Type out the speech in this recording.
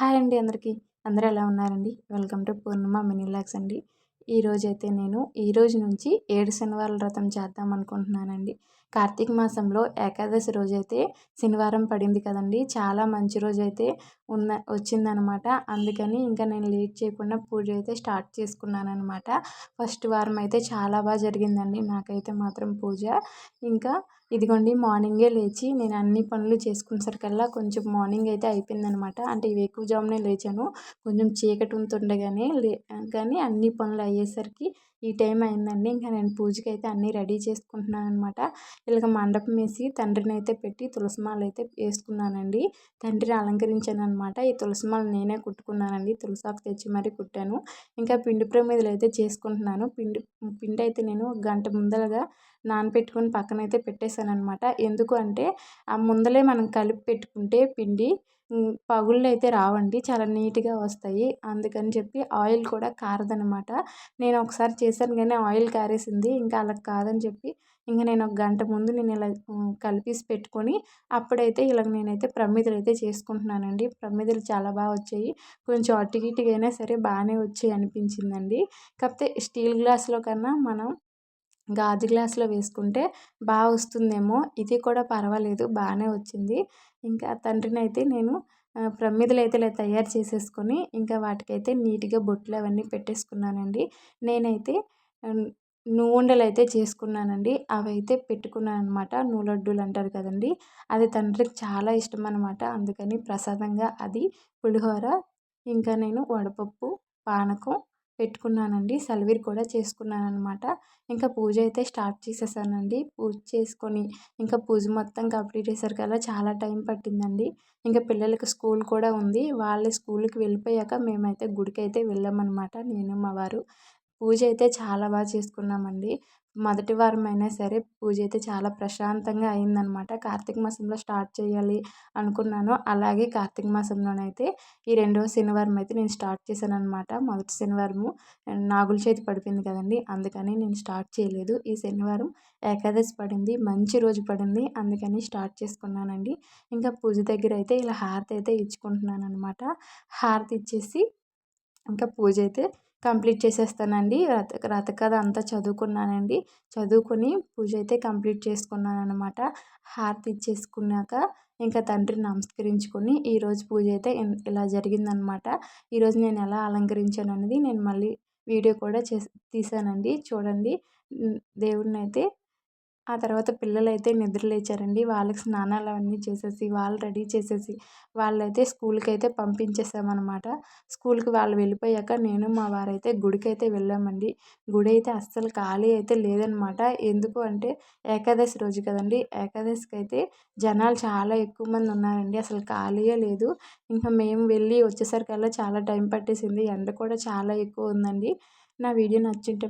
Hi అండి అందరికీ. అందరూ ఎలా ఉన్నారండి? వెల్కమ్ టు పూర్ణిమ మినీ లాక్స్ అండి అయితే నేను ఈ రోజు నుంచి ఏడు శనివారాల వ్రతం చేద్దాం అనుకుంటున్నానండి. కార్తీక మాసంలో ఏకాదశి రోజైతే శనివారం పడింది కదండి. చాలా మంచి రోజు అయితే ఉన్న వచ్చిందనమాట. అందుకని ఇంకా నేను లేట్ చేయకుండా పూజ అయితే స్టార్ట్ చేసుకున్నాను అనమాట ఫస్ట్ వారం అయితే చాలా బాగా జరిగిందండి. నాకైతే మాత్రం పూజ. ఇంకా ఇదిగోండి మార్నింగే లేచి నేను అన్ని పనులు చేసుకునేసరికల్లా కొంచెం మార్నింగ్ అయితే అయిపోయిందనమాట. అంటే ఇవి ఎక్కువ జామునే లేచాను. కొంచెం చీకటి ఉంటుండగానే లే కానీ అన్ని పనులు అయ్యేసరికి ఈ టైం అయిందండి. ఇంకా నేను పూజకి అయితే అన్నీ రెడీ చేసుకుంటున్నాను అనమాట ఇలాగ మండపం వేసి తండ్రిని అయితే పెట్టి తులసిమాల అయితే వేసుకున్నానండి. తండ్రిని అలంకరించాను అనమాట ఈ తులసిమాల నేనే కుట్టుకున్నానండి. తులసాకు తెచ్చి మరీ కుట్టాను. ఇంకా పిండి ప్రమిదలు అయితే చేసుకుంటున్నాను. పిండి పిండి అయితే నేను గంట ముందరగా నానపెట్టుకొని పక్కనైతే పెట్టేశాను అనమాట ఎందుకు అంటే ఆ ముందలే మనం కలిపి పెట్టుకుంటే పిండి పగుళ్ళు అయితే రావండి. చాలా నీట్గా వస్తాయి. అందుకని చెప్పి ఆయిల్ కూడా కారదనమాట నేను ఒకసారి చేశాను కానీ ఆయిల్ కారేసింది. ఇంకా అలా కాదని చెప్పి ఇంకా నేను ఒక గంట ముందు నేను ఇలా కలిపేసి పెట్టుకొని అప్పుడైతే ఇలా నేనైతే ప్రమిదలు అయితే చేసుకుంటున్నానండి. ప్రమిదలు చాలా బాగా వచ్చాయి. కొంచెం అటు ఇటుగా అయినా సరే బాగానే వచ్చాయి అనిపించిందండి. కాకపోతే స్టీల్ గ్లాస్లో కన్నా మనం గాజు గ్లాస్లో వేసుకుంటే బాగా వస్తుందేమో. ఇది కూడా పర్వాలేదు బాగానే వచ్చింది. ఇంకా తండ్రిని అయితే నేను ప్రమిదలు అయితే ఇలా తయారు చేసేసుకొని ఇంకా వాటికైతే నీట్గా బొట్లు అవన్నీ పెట్టేసుకున్నానండి. నేనైతే నువ్వుండలు అయితే చేసుకున్నానండి. అవి అయితే పెట్టుకున్నాను అనమాట నూలడ్డూలు అంటారు కదండి అది తండ్రికి చాలా ఇష్టం అనమాట అందుకని ప్రసాదంగా అది పులిహోర ఇంకా నేను వడపప్పు పానకం పెట్టుకున్నానండి. సలివిరి కూడా చేసుకున్నాను అనమాట ఇంకా పూజ అయితే స్టార్ట్ చేసేసానండి. పూజ చేసుకొని ఇంకా పూజ మొత్తం కంప్లీట్ చేసరికల్లా చాలా టైం పట్టిందండి. ఇంకా పిల్లలకి స్కూల్ కూడా ఉంది. వాళ్ళ స్కూల్కి వెళ్ళిపోయాక మేమైతే గుడికి అయితే వెళ్ళామన్నమాట నేను మా వారు. పూజ అయితే చాలా బాగా చేసుకున్నామండి. మొదటి వారం అయినా సరే పూజ అయితే చాలా ప్రశాంతంగా అయిందనమాట. కార్తీక మాసంలో స్టార్ట్ చేయాలి అనుకున్నాను. అలాగే కార్తీక మాసంలోనైతే ఈ రెండవ శనివారం అయితే నేను స్టార్ట్ చేశాను అనమాట మొదటి శనివారము నాగుల చేతి పడిపోయింది కదండి. అందుకని నేను స్టార్ట్ చేయలేదు. ఈ శనివారం ఏకాదశి పడింది. మంచి రోజు పడింది. అందుకని స్టార్ట్ చేసుకున్నానండి. ఇంకా పూజ దగ్గర అయితే ఇలా హారతి అయితే ఇచ్చుకుంటున్నాను అనమాట హారతి ఇచ్చేసి ఇంకా పూజ అయితే కంప్లీట్ చేసేస్తానండి. రథ రథ కథ అంతా చదువుకున్నానండి. చదువుకొని పూజ అయితే కంప్లీట్ చేసుకున్నాను అనమాట హారతి ఇచ్చేసుకున్నాక ఇంకా తండ్రిని నమస్కరించుకొని ఈరోజు పూజ అయితే ఇలా జరిగిందనమాట ఈరోజు నేను ఎలా అలంకరించాను అనేది నేను మళ్ళీ వీడియో కూడా చేసి తీసానండి. చూడండి. దేవుడిని అయితే ఆ తర్వాత పిల్లలైతే నిద్ర లేచారండి. వాళ్ళకి స్నానాలు అవన్నీ చేసేసి వాళ్ళు రెడీ చేసేసి వాళ్ళైతే స్కూల్కి అయితే పంపించేసామన్నమాట స్కూల్కి వాళ్ళు వెళ్ళిపోయాక నేను మా వారైతే గుడికి అయితే వెళ్ళామండి. గుడి అయితే అస్సలు ఖాళీ అయితే లేదనమాట. ఎందుకు అంటే ఏకాదశి రోజు కదండి. ఏకాదశికి అయితే జనాలు చాలా ఎక్కువ మంది ఉన్నారండి. అసలు ఖాళీయే లేదు. ఇంకా మేము వెళ్ళి వచ్చేసరికల్లా చాలా టైం పట్టేసింది. ఎండ కూడా చాలా ఎక్కువ ఉందండి. నా వీడియో నచ్చింటే